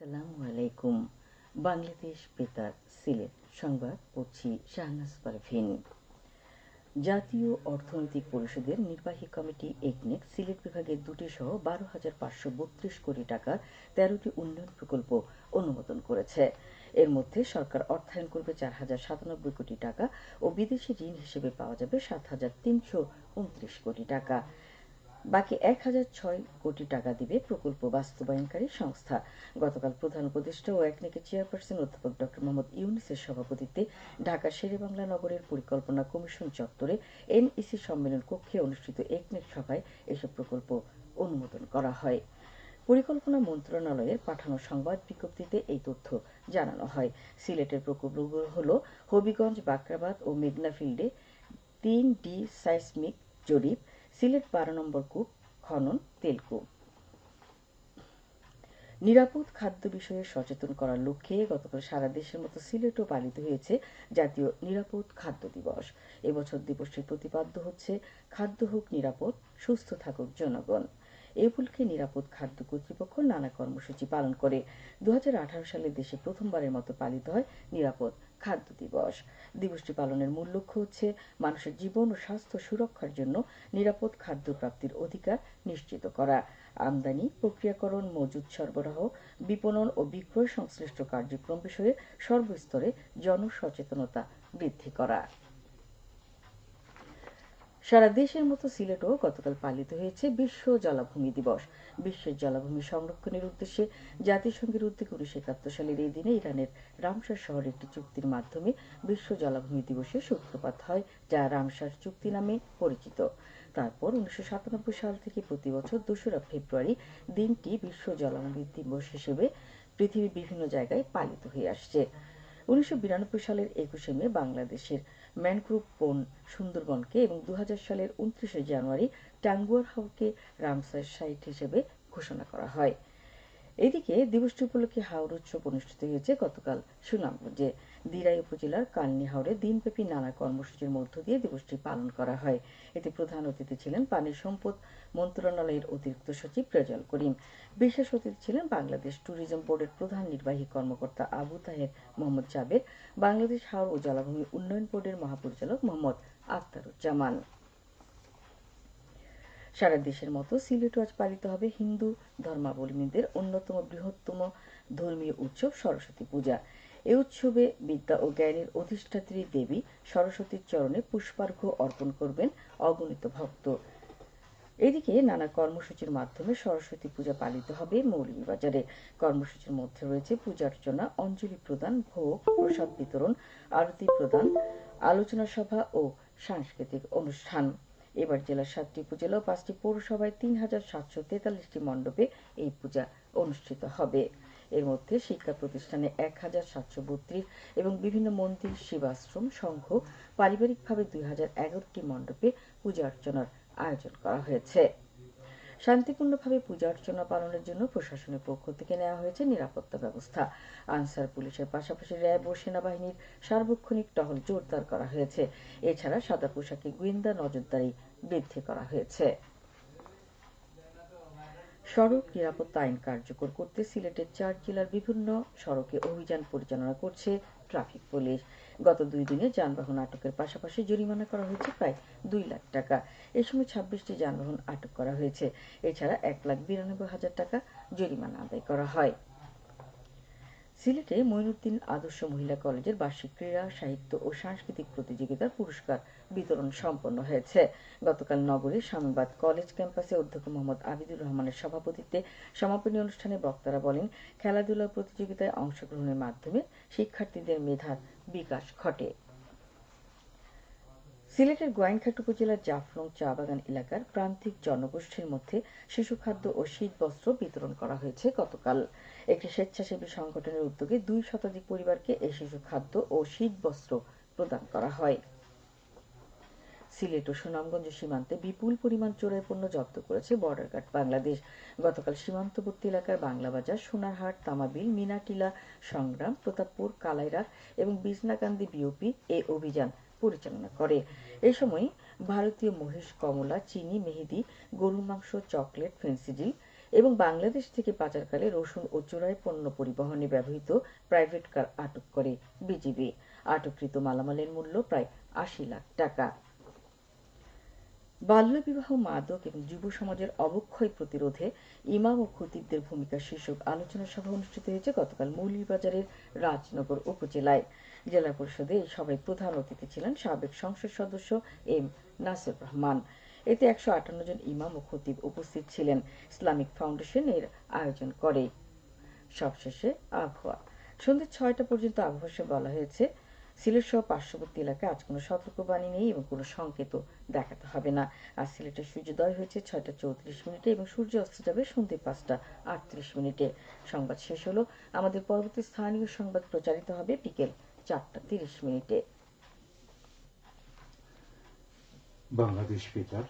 আসসালামু আলাইকুম বাংলাদেশ বেতার, সিলেট। সংবাদ পড়ছি শাহনাজ পারভিন। জাতীয় অর্থনৈতিক পরিষদের নির্বাহী কমিটি একনেক সিলেট বিভাগের দুটি সহ বারো হাজার পাঁচশো বত্রিশ কোটি টাকার তেরোটি উন্নয়ন প্রকল্প অনুমোদন করেছে। এর মধ্যে সরকার অর্থায়ন করবে চার হাজার সাতানব্বই কোটি টাকা ও বিদেশি ঋণ হিসেবে পাওয়া যাবে সাত হাজার তিনশো উনত্রিশ কোটি টাকা। বাকি এক হাজার ছয় কোটি টাকা দিবে প্রকল্প বাস্তবায়নকারী সংস্থা। গতকাল প্রধান উপদেষ্টা ও একনেকের চেয়ারপারসন অধ্যাপক ড মোহাম্মদ ইউনিসের সভাপতিত্বে ঢাকা শেরেবাংলা নগরের পরিকল্পনা কমিশন চত্বরে এনইসি সম্মেলন কক্ষে অনুষ্ঠিত একনেক সভায় এসব প্রকল্প অনুমোদন করা হয়। পরিকল্পনা মন্ত্রণালয়ের পাঠানো সংবাদ বিজ্ঞপ্তিতে এই তথ্য জানানো হয়। সিলেটের প্রকল্পগুলো হল হবিগঞ্জ, বাকরাবাদ ও মেঘনা ফিল্ডে তিন ডি সাইসমিক জরিপ সিলেট বারো নম্বর কূপ, খনন, তেলকূপ। নিরাপদ খাদ্য বিষয়ে সচেতন করার লক্ষ্যে গতকাল সারা দেশের মতো সিলেটও পালিত হয়েছে জাতীয় নিরাপদ খাদ্য দিবস। এবছর দিবসটির প্রতিপাদ্য হচ্ছে খাদ্য হোক নিরাপদ, সুস্থ থাকুক জনগণ। এ উপলক্ষে নিরাপদ খাদ্য কর্তৃপক্ষ নানা কর্মসূচি পালন করে। দু হাজার আঠারো সালে দেশে প্রথমবারের মতো পালিত হয় নিরাপদ খাদ্য দিবস। দিবসটি পালনের মূল লক্ষ্য হচ্ছে মানুষের জীবন ও স্বাস্থ্য সুরক্ষার জন্য নিরাপদ খাদ্য প্রাপ্তির অধিকার নিশ্চিত করা। আমদানি, প্রক্রিয়াকরণ, মজুদ সরবরাহ, বিপণন ও বিক্রয় সংশ্লিষ্ট কার্যক্রম বিষয়ে সর্বস্তরে জনসচেতনতা বৃদ্ধি করা। সারা দেশের মতো সিলেটও গতকাল পালিত হয়েছে বিশ্ব জলাভূমি দিবস। বিশ্বের জলাভূমি সংরক্ষণের উদ্দেশ্যে জাতিসংঘের উদ্যোগে উনিশশো একাত্তর সালের এই দিনে ইরানের রামসার শহরে একটি চুক্তির মাধ্যমে বিশ্ব জলাভূমি দিবসের সূত্রপাত হয়, যা রামসার চুক্তি নামে পরিচিত। তারপর উনিশশো সাতানব্বই সাল থেকে প্রতি বছর দোসরা ফেব্রুয়ারি দিনটি বিশ্ব জলাভূমি দিবস হিসেবে পৃথিবীর বিভিন্ন জায়গায় পালিত হয়ে আসছে। উনিশশো বিরানব্বই সালের একুশে মে বাংলাদেশের ম্যানগ্রোভ বন সুন্দরবনকে এবং দু হাজার সালের উনত্রিশে জানুয়ারি টাঙ্গুয়ার হাওরকে রামসার সাইট হিসেবে ঘোষণা করা হয়। এদিকে দিবসটি উপলক্ষে হাওর উৎসব অনুষ্ঠিত হয়েছে গতকাল সুনামগঞ্জে দিরাই উপজেলার কালনি হাওরে দিনব্যাপী নানা কর্মসূচির মধ্য দিয়ে দিবসটি পালন করা হয়। এতে প্রধান অতিথি ছিলেন পানি সম্পদ মন্ত্রণালয়ের অতিরিক্ত সচিব রেজাল করিম। বিশেষ অতিথি ছিলেন বাংলাদেশ ট্যুরিজম বোর্ডের প্রধান নির্বাহী কর্মকর্তা আবু তাহের মোহাম্মদ জাবের, বাংলাদেশ হাওর ও জলাভূমি উন্নয়ন বোর্ডের মহাপরিচালক মোহাম্মদ আখতারুজ্জামান। সারা দেশের মতো সিলেটও আজ পালিত হবে হিন্দু ধর্মাবলম্বীদের অন্যতম বৃহত্তম ধর্মীয় উৎসব সরস্বতী পূজা। এ উৎসবে বিদ্যা ও জ্ঞানের অধিষ্ঠাত্রী দেবী সরস্বতীর চরণে পুষ্পার্ঘ্য অর্পণ করবেন অগণিত ভক্ত। এদিকে নানা কর্মসূচির মাধ্যমে সরস্বতী পূজা পালিত হবে মৌলভীবাজারে। কর্মসূচির মধ্যে রয়েছে পূজার্চনা, অঞ্জলি প্রদান, ভোগ, প্রসাদ বিতরণ, আরতি প্রদান, আলোচনা সভা ও সাংস্কৃতিক অনুষ্ঠান। এবার জেলার সাতটি উপজেলা ও পাঁচটি পৌরসভায় তিন হাজার সাতশো তেতাল্লিশটি মণ্ডপে এই পূজা অনুষ্ঠিত হবে। এর মধ্যে শিক্ষা প্রতিষ্ঠানে এক হাজার সাতশো বত্রিশ এবং বিভিন্ন মন্দির শিবাশ্রম সংঘ পারিবারিকভাবে দুই হাজার এগারোটি মণ্ডপে পূজা অর্চনার আয়োজন করা হয়েছে। শান্তিপূর্ণভাবে পূজা অর্চনা পালনের জন্য প্রশাসনের পক্ষ থেকে নেওয়া হয়েছে নিরাপত্তা ব্যবস্থা। আনসার পুলিশের পাশাপাশি র্যাব ও সেনাবাহিনীর সার্বক্ষণিক টহল জোরদার করা হয়েছে। এছাড়া সাদা পোশাকে গোয়েন্দা নজরদারি বৃদ্ধি করা হয়েছে। সড়ক নিরাপত্তা আইন কার্যকর করতে সিলেটের চার জেলার বিভিন্ন সড়কে অভিযান পরিচালনা করছে ট্রাফিক পুলিশ। গত দুই দিনে যানবাহন আটকের পাশাপাশি জরিমানা করা হয়েছে প্রায় দুই লাখ টাকা। এ সময় ছাব্বিশটি যানবাহন আটক করা হয়েছে। এছাড়া এক লাখ বিরানব্বই হাজার টাকা জরিমানা আদায় করা হয়। সিলেটে মঈনুদ্দিন আদর্শ মহিলা কলেজের বার্ষিক ক্রীড়া, সাহিত্য ও সাংস্কৃতিক প্রতিযোগিতার পুরস্কার বিতরণ সম্পন্ন হয়েছে। গতকাল নগরীর স্বামীবাদ কলেজ ক্যাম্পাসে অধ্যক্ষ মোহাম্মদ আবিদুর রহমানের সভাপতিত্বে সমাপনী অনুষ্ঠানে বক্তারা বলেন খেলাধুলা প্রতিযোগিতায় অংশগ্রহণের মাধ্যমে শিক্ষার্থীদের মেধার বিকাশ ঘটে। সিলেটের গোয়াইনঘাট উপজেলার জাফলং চা বাগান এলাকার প্রান্তিক জনগোষ্ঠীর মধ্যে শিশু খাদ্য ও শীত বস্ত্র বিতরণ করা হয়েছে গতকাল। একটি স্বেচ্ছাসেবী সংগঠনের উদ্যোগে দুই শতাধিক পরিবারকে এই শিশু খাদ্য ও শীত বস্ত্র প্রদান করা হয়। সিলেট ও সুনামগঞ্জ সীমান্তে বিপুল পরিমাণ চোরাই পণ্য জব্দ করেছে বর্ডার গার্ড বাংলাদেশ। গতকাল সীমান্তবর্তী এলাকার বাংলাবাজার, সোনারহাট, তামাবিল, মিনাটিলা, সংগ্রাম, প্রতাপপুর, কালাইরার এবং বিজনাকান্দি বিওপি এ অভিযান পরিচালনা করে। এ সময় ভারতীয় মহিষ, কমলা, চিনি, মেহেদি, গরুর মাংস, চকলেট, ফেন্সিডিল এবং বাংলাদেশ থেকে পাচারকালে রসুন ও চোরাই পণ্য পরিবহনে ব্যবহৃত প্রাইভেট কার আটক করে বিজিবি। আটককৃত মালামালের মূল্য প্রায় আশি লাখ টাকা। বাল্যবিবাহ, মাদক এবং যুব সমাজের অবক্ষয় প্রতিরোধে ইমাম ও খতিবদের ভূমিকা শীর্ষক আলোচনা সভা অনুষ্ঠিত হয়েছে গতকাল মৌলভীবাজারের রাজনগর উপজেলায়। জেলা পরিষদে এই সভায় প্রধান অতিথি ছিলেন সাবেক সংসদ সদস্য এম নাসির রহমান। এতে একশো আটান্ন জন ইমাম ও খতিব উপস্থিত ছিলেন। ইসলামিক ফাউন্ডেশন এর আয়োজন করে। সবশেষে আবহাওয়া। সন্ধ্যে ছয়টা পর্যন্ত আবহাওয়া বলা হয়েছে। সিলেট সহ পার্শ্ববর্তী এলাকায় আজ কোনো সতর্কবাণী নেই এবং কোনো সংকেতও দেখাতে হবে না। আজ সিলেটের সূর্যোদয় হয়েছে ছয়টা চৌত্রিশ মিনিটে এবং সূর্য অস্ত যাবে সন্ধ্যে পাঁচটা আটত্রিশ মিনিটে। সংবাদ শেষ হলো। আমাদের পরবর্তী স্থানীয় সংবাদ প্রচারিত হবে বিকেল চারটা তিরিশ মিনিটে। বাংলাদেশ বেতার।